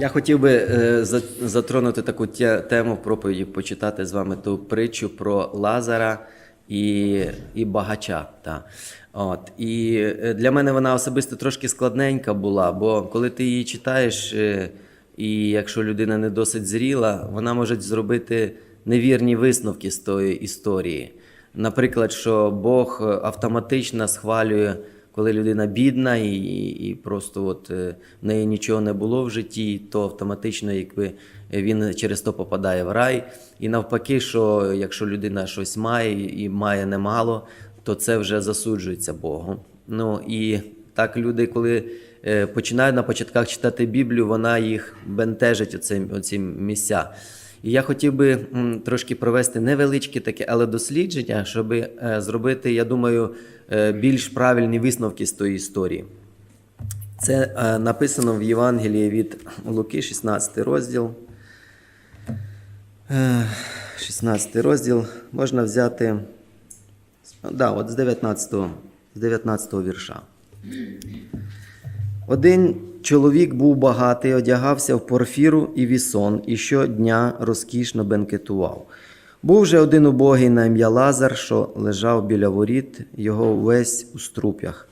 Я хотів би е, за- затронути таку тему в проповіді, почитати з вами ту притчу про Лазара і, і багача. Та. От. І е, для мене вона особисто трошки складненька була, бо коли ти її читаєш, е, і якщо людина не досить зріла, вона може зробити невірні висновки з тої історії. Наприклад, що Бог е, автоматично схвалює коли людина бідна і, і, просто от е, в неї нічого не було в житті, то автоматично якби він через то попадає в рай. І навпаки, що якщо людина щось має і має немало, то це вже засуджується Богом. Ну і так люди, коли е, починають на початках читати Біблію, вона їх бентежить оці, оці місця. І я хотів би трошки провести невеличке таке, але дослідження, щоб е, зробити, я думаю, е, більш правильні висновки з тої історії. Це е, написано в Євангелії від Луки, 16 розділ. Е, 16 розділ можна взяти да, от з 19, з 19 вірша. Один чоловік був багатий, одягався в порфіру і вісон, і щодня розкішно бенкетував. Був же один убогий на ім'я Лазар, що лежав біля воріт, його весь у струп'ях,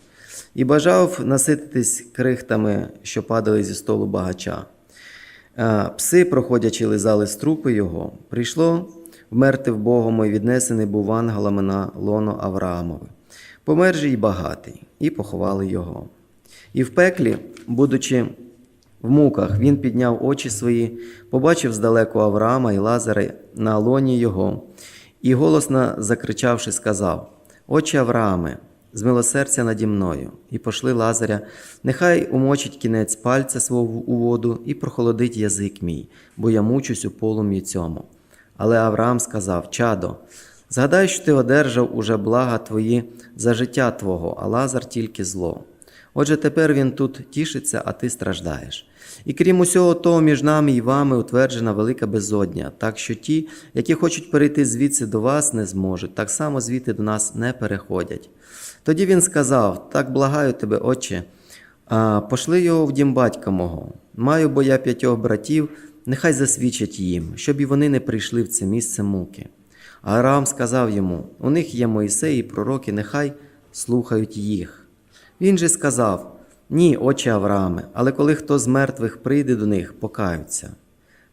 і бажав насититись крихтами, що падали зі столу багача. Е, Пси, проходячи, лизали струпи його. Прийшло вмерти в Богому і віднесений був ангелами на лоно Авраамове. Помер же й багатий, і поховали його. І в пеклі, будучи в муках, він підняв очі свої, побачив здалеку Авраама і Лазара на лоні його, і голосно закричавши, сказав: Отче Аврааме, змилосердя наді мною, і пошли Лазаря, нехай умочить кінець пальця свого у воду і прохолодить язик мій, бо я мучусь у полум'ї цьому. Але Авраам сказав: Чадо, згадай, що ти одержав уже блага твої за життя твого, а Лазар тільки зло. Отже, тепер він тут тішиться, а ти страждаєш. І крім усього того, між нами і вами утверджена велика безодня, так що ті, які хочуть перейти звідси до вас, не зможуть, так само звідти до нас не переходять. Тоді він сказав: Так благаю тебе, отче, пошли його в дім батька мого. Маю бо я п'ятьох братів, нехай засвідчать їм, щоб і вони не прийшли в це місце муки. Арам сказав йому: У них є Моїсей і пророки, нехай слухають їх. Він же сказав: Ні, отче Аврааме, але коли хто з мертвих прийде до них, покаються.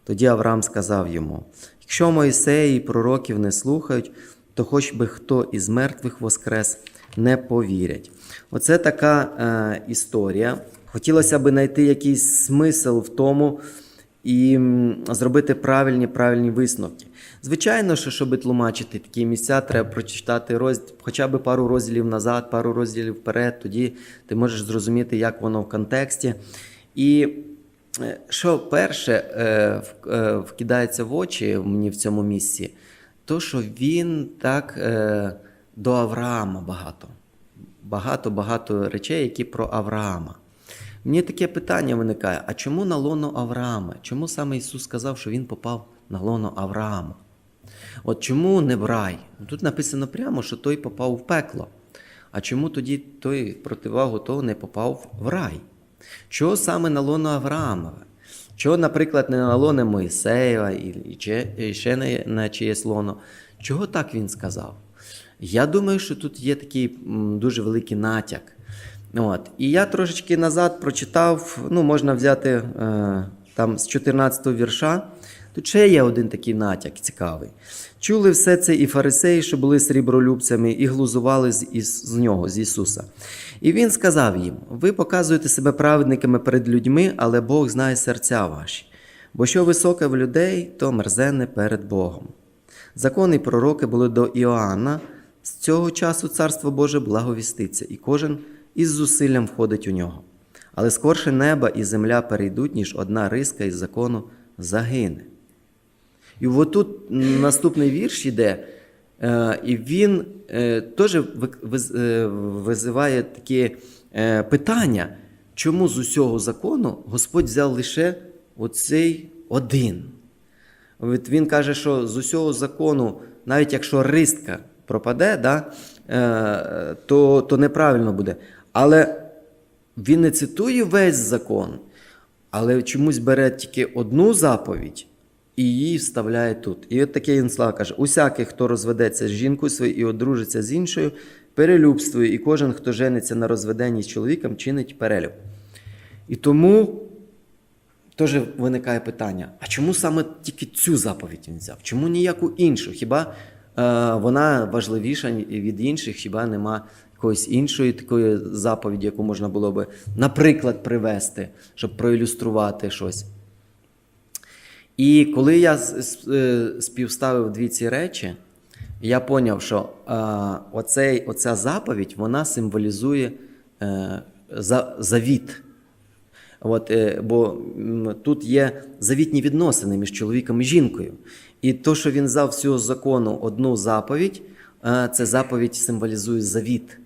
Тоді Авраам сказав йому: Якщо Моїсеї і пророків не слухають, то хоч би хто із мертвих воскрес не повірять. Оце така е, історія. Хотілося б знайти якийсь смисл в тому і зробити правильні правильні висновки. Звичайно, що щоб тлумачити такі місця, треба прочитати розділ, хоча б пару розділів назад, пару розділів вперед. Тоді ти можеш зрозуміти, як воно в контексті. І е, що перше е, е, вкидається в очі мені в цьому місці, то що він так до Авраама багато. Багато-багато речей, які про Авраама. Мені таке питання виникає: а чому на лоно Авраама? Чому саме Ісус сказав, що Він попав на лоно Авраама? От чому не в рай? Тут написано прямо, що той попав в пекло. А чому тоді той противагу того не попав в рай? Чого саме на лоно Авраамове? Чого, наприклад, не на лоно Моїсеєва і, ще не на чиєсь лоно? Чого так він сказав? Я думаю, що тут є такий дуже великий натяк. От. І я трошечки назад прочитав, ну, можна взяти е, там з 14 вірша. Тут ще є один такий натяк цікавий. Чули все це і фарисеї, що були срібролюбцями, і глузували з, із, з нього, з Ісуса. І він сказав їм: Ви показуєте себе праведниками перед людьми, але Бог знає серця ваші. Бо що високе в людей, то мерзенне перед Богом. Закони пророки були до Іоанна. З цього часу Царство Боже благовіститься, і кожен із зусиллям входить у нього. Але скорше неба і земля перейдуть, ніж одна риска із закону загине. І отут наступний вірш іде, е, і він е, теж е, визиває такі питання, чому з усього закону Господь взяв лише оцей один. От Він каже, що з усього закону, навіть якщо ристка пропаде, да, то, то неправильно буде. Але він не цитує весь закон, але чомусь бере тільки одну заповідь і її вставляє тут. І от таке він слава каже: усякий, хто розведеться з жінкою своєю і одружиться з іншою, перелюбствує, і кожен, хто жениться на розведенні з чоловіком, чинить перелюб. І тому теж виникає питання: а чому саме тільки цю заповідь він взяв? Чому ніяку іншу? Хіба е, вона важливіша від інших? Хіба нема якоїсь іншої такої заповіді, яку можна було би, наприклад, привести, щоб проілюструвати щось? І коли я е, співставив дві ці речі, я поняв, що е, оцей, оця заповідь вона символізує е, за, завіт. От, бо тут є завітні відносини між чоловіком і жінкою. І то, що він взяв з цього закону одну заповідь, це заповідь символізує завіт,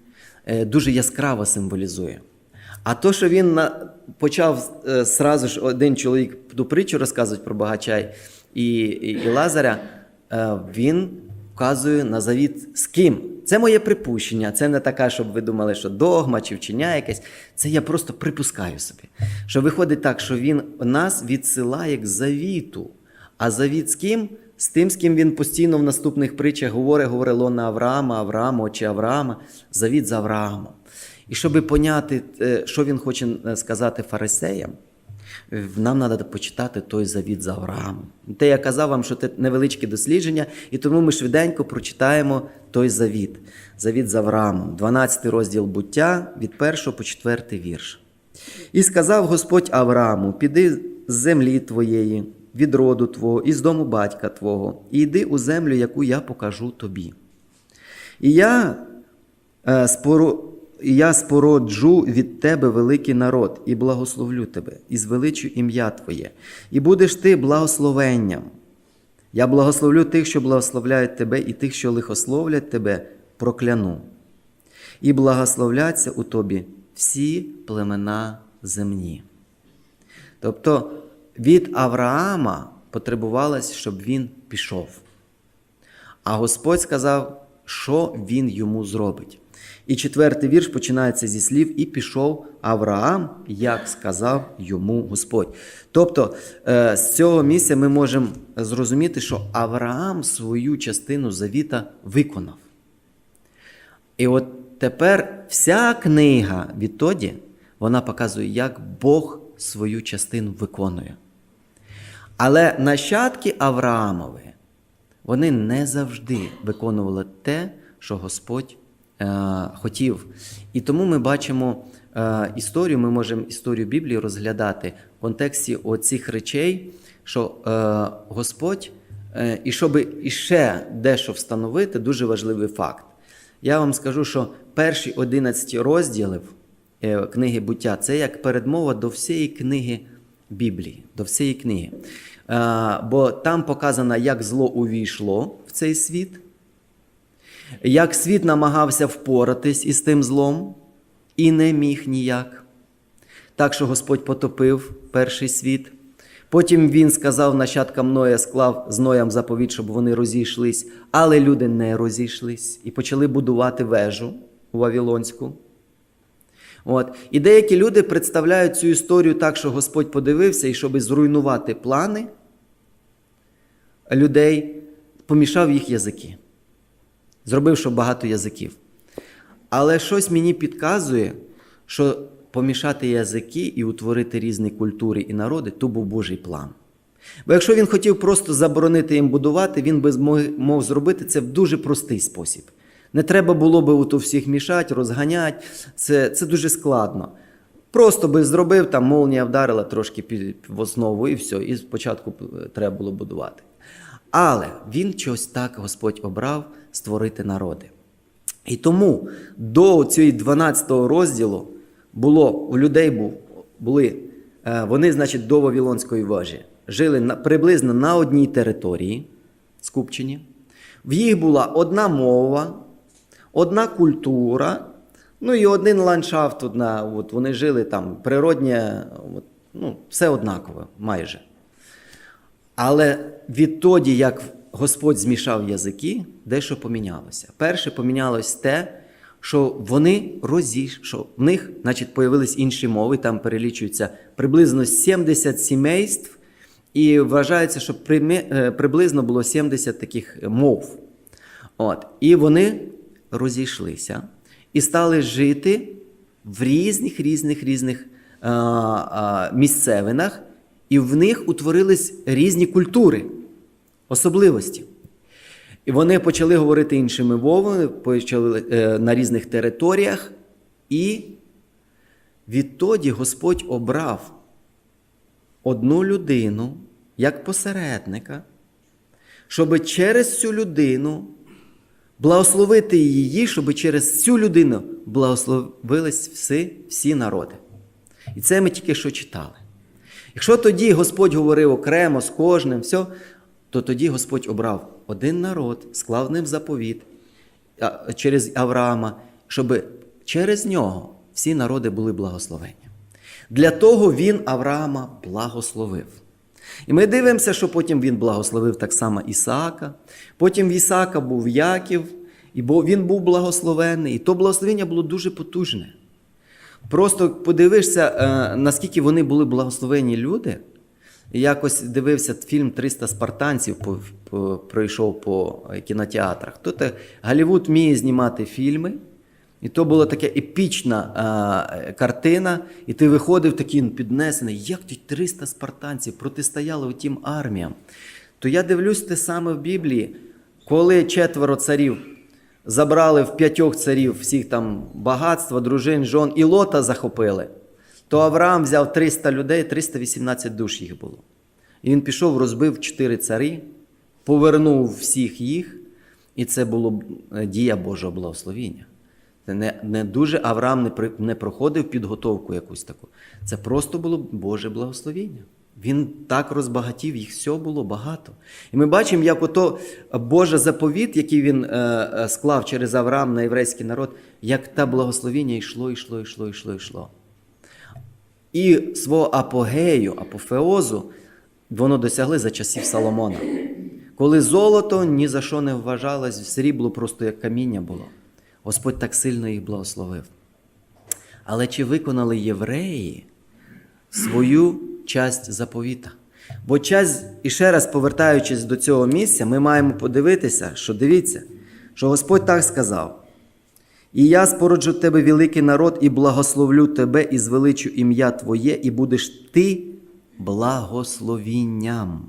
дуже яскраво символізує. А то, що він на, почав е, сразу ж один чоловік ту притчу розказувати про багача і, і, і Лазаря, е, він вказує на завіт з ким. Це моє припущення. Це не така, щоб ви думали, що догма чи вчення якесь. Це я просто припускаю собі. Що виходить так, що він нас відсилає к завіту. А завіт з ким? З тим, з ким він постійно в наступних притчах говорить, говорило на Авраама, Авраама, очі Авраама, завіт з Авраамом. І щоб поняти, е, що він хоче е, сказати фарисеям, е, нам треба почитати той завіт з Авраамом. Те я казав вам, що це невеличке дослідження, і тому ми швиденько прочитаємо той завіт. Завіт з Авраамом, 12 розділ буття від 1 по 4 вірш. І сказав Господь Аврааму: піди з землі твоєї, від роду твого, і з дому батька твого, і йди у землю, яку я покажу тобі. І я, споро... я спороджу від тебе великий народ, і благословлю тебе, і звеличу ім'я Твоє, і будеш ти благословенням. Я благословлю тих, що благословляють тебе, і тих, що лихословлять тебе, прокляну. І благословляться у тобі всі племена земні. Тобто від Авраама потребувалось, щоб він пішов. А Господь сказав, що він йому зробить. І четвертий вірш починається зі слів: І пішов Авраам, як сказав йому Господь. Тобто е, з цього місця ми можемо зрозуміти, що Авраам свою частину завіта виконав. І от тепер вся книга відтоді вона показує, як Бог свою частину виконує. Але нащадки Авраамові, вони не завжди виконували те, що Господь хотів. І тому ми бачимо е, історію, ми можемо історію Біблії розглядати в контексті оцих речей, що е, Господь, е, і щоб іще дещо встановити, дуже важливий факт. Я вам скажу, що перші 11 розділів е, книги буття це як передмова до всієї книги Біблії, до всієї книги. Е, Бо там показано, як зло увійшло в цей світ, як світ намагався впоратись із тим злом і не міг ніяк. Так що Господь потопив перший світ. Потім він сказав нащадкам Ноя, склав з Ноєм заповідь, щоб вони розійшлись, але люди не розійшлись і почали будувати вежу у Вавилонську. От. І деякі люди представляють цю історію так, що Господь подивився, і щоб зруйнувати плани людей, помішав їх язики. Зробив, що багато язиків. Але щось мені підказує, що помішати язики і утворити різні культури і народи то був Божий план. Бо якщо він хотів просто заборонити їм будувати, він би мог зробити це в дуже простий спосіб. Не треба було би ото всіх мішати, розганяти. Це, це дуже складно. Просто би зробив, там молнія вдарила трошки під, в основу і все, і спочатку е, треба було будувати. Але він чогось так Господь обрав створити народи. І тому до цієї 12 розділу було у людей був, були, е, вони, значить, до Вавилонської вежі жили на, приблизно на одній території, скупчені. В їх була одна мова, одна культура, ну і один ландшафт. Одна, от вони жили там природнє, от, ну, все однаково майже. Але відтоді, як Господь змішав язики, дещо помінялося. Перше помінялось те, що вони розійш, що в них, значить, появились інші мови, там перелічується приблизно 70 сімейств, і вважається, що е, приблизно було 70 таких мов. От. І вони розійшлися і стали жити в різних різних різних а, а, місцевинах, і в них утворились різні культури, особливості. І вони почали говорити іншими мовами, почали е, на різних територіях, і відтоді Господь обрав одну людину як посередника, щоб через цю людину благословити її, щоб через цю людину благословились всі, всі народи. І це ми тільки що читали. Якщо тоді Господь говорив окремо з кожним, все, то тоді Господь обрав один народ, склав ним заповіт через Авраама, щоб через нього всі народи були благословені. Для того він Авраама благословив. І ми дивимося, що потім він благословив так само Ісаака. Потім в Ісаака був Яків, і він був благословений. І то благословення було дуже потужне. Просто подивишся, е, наскільки вони були благословені люди. І якось дивився фільм «300 спартанців, по, по, пройшов по е, кінотеатрах. Тут е, Голлівуд вміє знімати фільми. І то була така епічна е, картина, і ти виходив такий піднесений, як ті 300 спартанців протистояли тим арміям. То я дивлюсь те саме в Біблії, коли четверо царів забрали в п'ятьох царів всіх там багатства, дружин, жон і лота захопили, то Авраам взяв 300 людей, 318 душ їх було. І він пішов, розбив чотири цари, повернув всіх їх, і це було е, дія Божого благословіння. Це не, не дуже Авраам не, при- не проходив підготовку якусь таку. Це просто було Боже благословіння. Він так розбагатів, їх все було багато. І ми бачимо, як ото Божий заповіт, який він е, е, склав через Авраам на єврейський народ, як та благословіння йшло, йшло, йшло, йшло, йшло. І свого апогею, апофеозу, воно досягли за часів Соломона. Коли золото ні за що не вважалось, срібло просто як каміння було. Господь так сильно їх благословив. Але чи виконали євреї свою часть заповіта? Бо час, і ще раз повертаючись до цього місця, ми маємо подивитися, що дивіться, що Господь так сказав. І я спороджу тебе великий народ, і благословлю тебе, і звеличу ім'я Твоє, і будеш ти благословінням.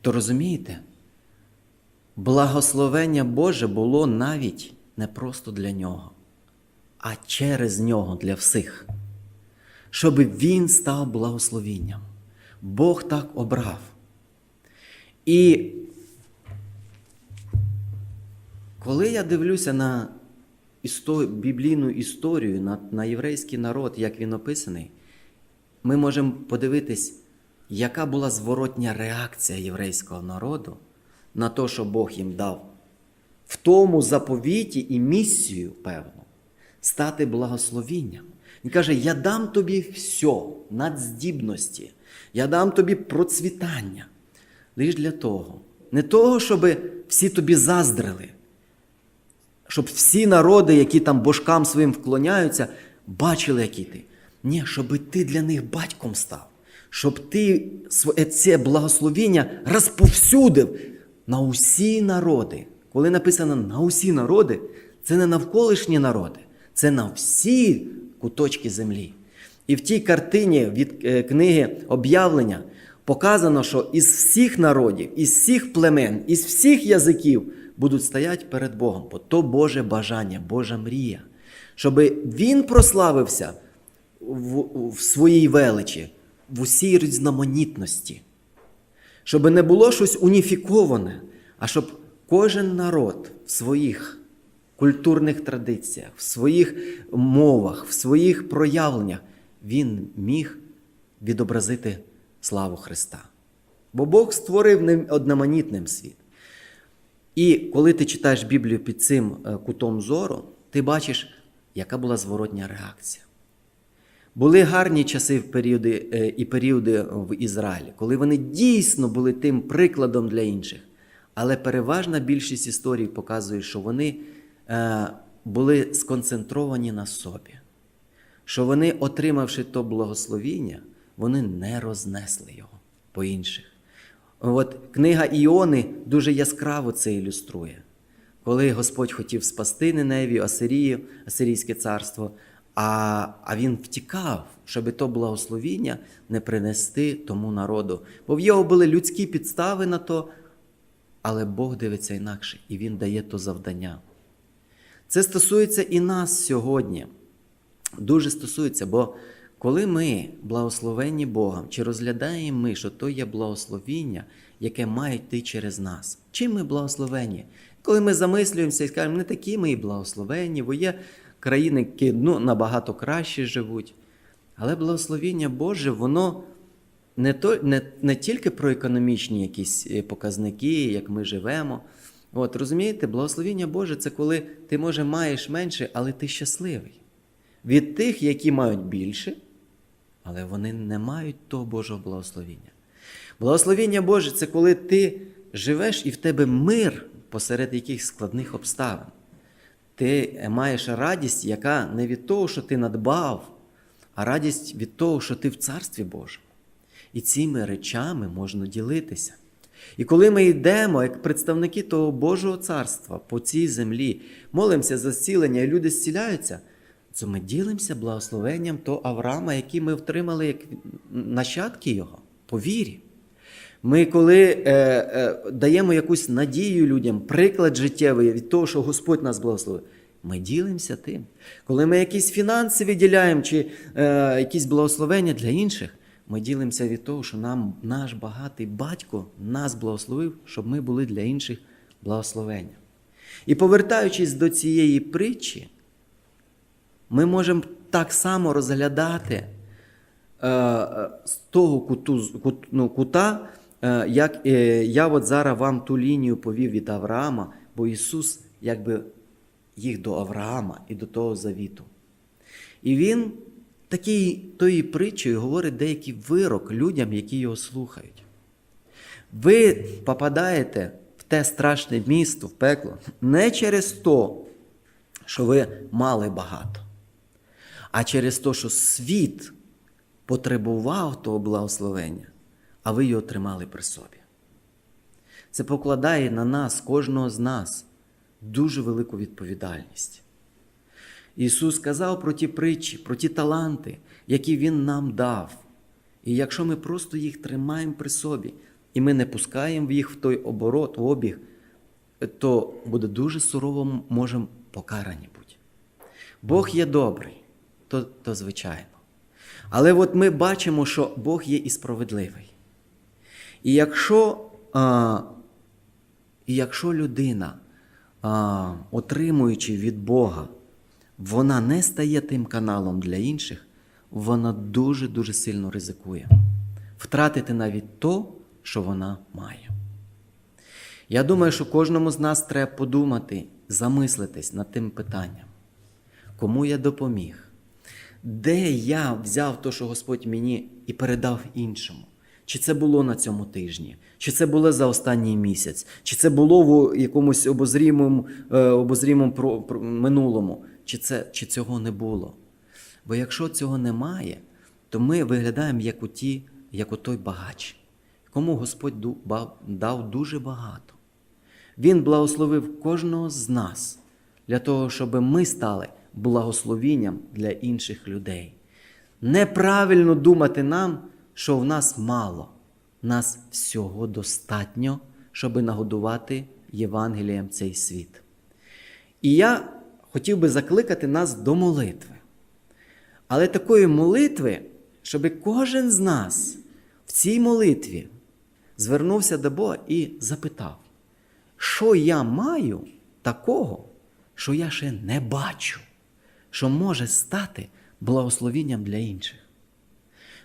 То розумієте? Благословення Боже було навіть не просто для нього, а через нього для всіх, щоб він став благословінням. Бог так обрав. І коли я дивлюся на істо... біблійну історію, на, на єврейський народ, як він описаний, ми можемо подивитись, яка була зворотня реакція єврейського народу на те, що Бог їм дав в тому заповіті і місію, певну, стати благословінням. Він каже: Я дам тобі все, надздібності, я дам тобі процвітання. Лиш для того. Не того, щоб всі тобі заздрили, щоб всі народи, які там божкам своїм вклоняються, бачили, який ти. Ні, щоб ти для них батьком став, щоб ти своє це благословіння розповсюдив на усі народи. Коли написано на усі народи, це не навколишні народи, це на всі куточки землі. І в тій картині від е, книги об'явлення показано, що із всіх народів, із всіх племен, із всіх язиків будуть стояти перед Богом. Бо то Боже бажання, Божа мрія, щоб Він прославився в, в своїй величі, в усій різноманітності. Щоб не було щось уніфіковане, а щоб кожен народ в своїх культурних традиціях, в своїх мовах, в своїх проявленнях він міг відобразити славу Христа. Бо Бог створив ним одноманітним світ. І коли ти читаєш Біблію під цим е, кутом зору, ти бачиш, яка була зворотня реакція. Були гарні часи в періоди, е, і періоди в Ізраїлі, коли вони дійсно були тим прикладом для інших. Але переважна більшість історій показує, що вони е, були сконцентровані на собі, що вони, отримавши то благословіння, вони не рознесли його по інших. От книга Іони дуже яскраво це ілюструє. Коли Господь хотів спасти Ниневію, Асирію, Асирійське царство, а, а він втікав, щоб то благословіння не принести тому народу. Бо в його були людські підстави на то, але Бог дивиться інакше, і Він дає то завдання. Це стосується і нас сьогодні. Дуже стосується, бо коли ми благословенні Богом, чи розглядаємо ми, що то є благословіння, яке має йти через нас? Чим ми благословенні? Коли ми замислюємося і скажемо, не такі ми і благословенні, бо є країни, які ну, набагато краще живуть. Але благословіння Боже, воно не, то, не, не тільки про економічні якісь е, показники, як ми живемо. От, розумієте, благословіння Боже це коли ти, може, маєш менше, але ти щасливий. Від тих, які мають більше, але вони не мають того Божого благословіння. Благословіння Боже це коли ти живеш і в тебе мир посеред якихось складних обставин. Ти маєш радість, яка не від того, що ти надбав, а радість від того, що ти в Царстві Божому. І цими речами можна ділитися. І коли ми йдемо, як представники того Божого царства по цій землі, молимося за зцілення, і люди зціляються, то ми ділимося благословенням того Авраама, який ми втримали як нащадки його по вірі. Ми, коли е, е, даємо якусь надію людям, приклад життєвий від того, що Господь нас благословив, ми ділимося тим. Коли ми якісь фінанси виділяємо чи е, якісь благословення для інших, ми ділимося від того, що нам наш багатий батько нас благословив, щоб ми були для інших благословення. І повертаючись до цієї притчі, ми можемо так само розглядати е, з того куту, кут, ну, кута, е, як е, я от зараз вам ту лінію повів від Авраама, бо Ісус якби їх до Авраама і до того завіту. І Він такий, тої притчею говорить деякий вирок людям, які його слухають. Ви попадаєте в те страшне місто, в пекло, не через то, що ви мали багато, а через те, що світ потребував того благословення, а ви його тримали при собі. Це покладає на нас, кожного з нас, дуже велику відповідальність. Ісус сказав про ті притчі, про ті таланти, які Він нам дав. І якщо ми просто їх тримаємо при собі, і ми не пускаємо їх в той оборот, в обіг, то буде дуже сурово можемо покарані бути. Бог є добрий, то, то звичайно. Але от ми бачимо, що Бог є і справедливий. І якщо, а, і якщо людина, а, отримуючи від Бога, вона не стає тим каналом для інших, вона дуже-дуже сильно ризикує втратити навіть то, що вона має. Я думаю, що кожному з нас треба подумати, замислитись над тим питанням, кому я допоміг, де я взяв то, що Господь мені і передав іншому. Чи це було на цьому тижні, чи це було за останній місяць, чи це було в якомусь обозрімому, е, обозрімому про, про, минулому, чи, це, чи цього не було. Бо якщо цього немає, то ми виглядаємо як у ті, як у той багач, кому Господь дав дуже багато. Він благословив кожного з нас для того, щоб ми стали благословінням для інших людей. Неправильно думати нам, що в нас мало, нас всього достатньо, щоб нагодувати Євангелієм цей світ. І я хотів би закликати нас до молитви. Але такої молитви, щоб кожен з нас в цій молитві звернувся до Бога і запитав, що я маю такого, що я ще не бачу, що може стати благословінням для інших.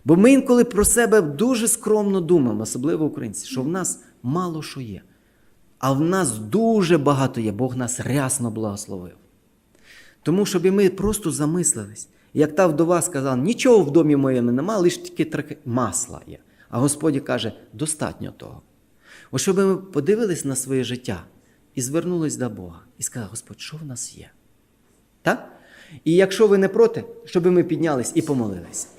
Бо ми інколи про себе дуже скромно думаємо, особливо українці, що в нас мало що є. А в нас дуже багато є, Бог нас рясно благословив. Тому, щоб і ми просто замислились, як та вдова сказала, нічого в домі моєму нема, лише тільки масла є. А Господь каже, достатньо того. Ось щоб ми подивились на своє життя і звернулось до Бога і сказали, Господь, що в нас є? Так? І якщо ви не проти, щоб ми піднялись і помолились.